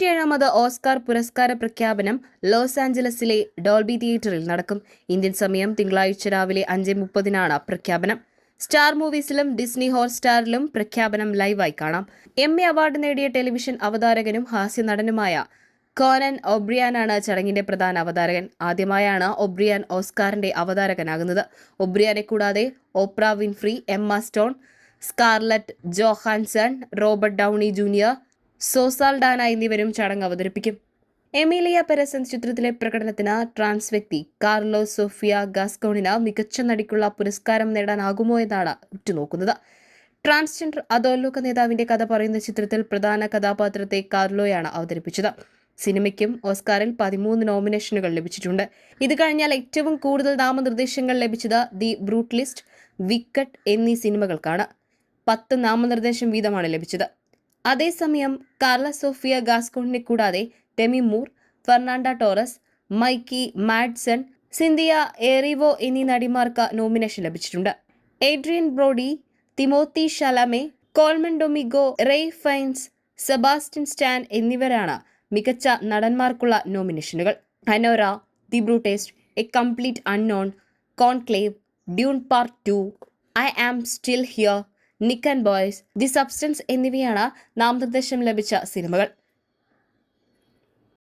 തൊണ്ണൂറ്റിയേഴാമത് Oscar പുരസ്കാര പ്രഖ്യാപനം loss ആഞ്ചലസിലെ Dolby തിയേറ്ററിൽ നടക്കും. ഇന്ത്യൻ സമയം തിങ്കളാഴ്ച രാവിലെ അഞ്ച് മുപ്പതിനാണ് പ്രഖ്യാപനം. സ്റ്റാർ മൂവീസിലും ഡിസ്നി ഹോട്ട്സ്റ്റാറിലും പ്രഖ്യാപനം ലൈവായി കാണാം. എം എ അവാർഡ് നേടിയ ടെലിവിഷൻ അവതാരകനും ഹാസ്യ നടനുമായ കോനൻ ഒബ്രിയാനാണ് ചടങ്ങിന്റെ പ്രധാന അവതാരകൻ. ആദ്യമായാണ് ഒബ്രിയാൻ ഓസ്കാറിന്റെ അവതാരകനാകുന്നത്. ഒബ്രിയാനെ കൂടാതെ Oprah Winfrey Emma Stone Scarlett Johansson Robert Downey junior Zoe Saldana എന്നിവരും ചടങ്ങ് അവതരിപ്പിക്കും. എമിലിയ പെരസ് എന്ന ചിത്രത്തിലെ പ്രകടനത്തിന് ട്രാൻസ് വ്യക്തി കാർലോ സോഫിയ ഗാസ്കോണിന് മികച്ച നടിക്കുള്ള പുരസ്കാരം നേടാനാകുമോ എന്നാണ് ഉറ്റുനോക്കുന്നത്. ട്രാൻസ്ജെൻഡർ അധോലോക നേതാവിന്റെ കഥ പറയുന്ന ചിത്രത്തിൽ പ്രധാന കഥാപാത്രത്തെ കാർലോയാണ് അവതരിപ്പിച്ചത്. സിനിമയ്ക്കും ഓസ്കാറിൽ പതിമൂന്ന് നോമിനേഷനുകൾ ലഭിച്ചിട്ടുണ്ട്. ഇത് കഴിഞ്ഞാൽ ഏറ്റവും കൂടുതൽ നാമനിർദ്ദേശങ്ങൾ ലഭിച്ചത് ദി ബ്രൂട്ട്ലിസ്റ്റ് വിക്കറ്റ് എന്നീ സിനിമകൾക്കാണ്. പത്ത് നാമനിർദ്ദേശം വീതമാണ് ലഭിച്ചത്. അതേസമയം കാർല സോഫിയ ഗാസ്കോണിനെ കൂടാതെ Demi Moore Fernanda Torres Mikey Madison Cynthia Erivo എന്നീ നടിമാർക്ക് നോമിനേഷൻ ലഭിച്ചിട്ടുണ്ട്. Adrien Brody Timothee Chalamet Colman Domingo Ray Fiennes Sebastian Stan എന്നിവരാണ് മികച്ച നടന്മാർക്കുള്ള നോമിനേഷനുകൾ. Anora the brutalist a complete unknown conclave Dune part two I am still here nickel and boys the substance എന്നിവയാണ് നാമനിർദ്ദേശം ലഭിച്ച സിനിമകൾ.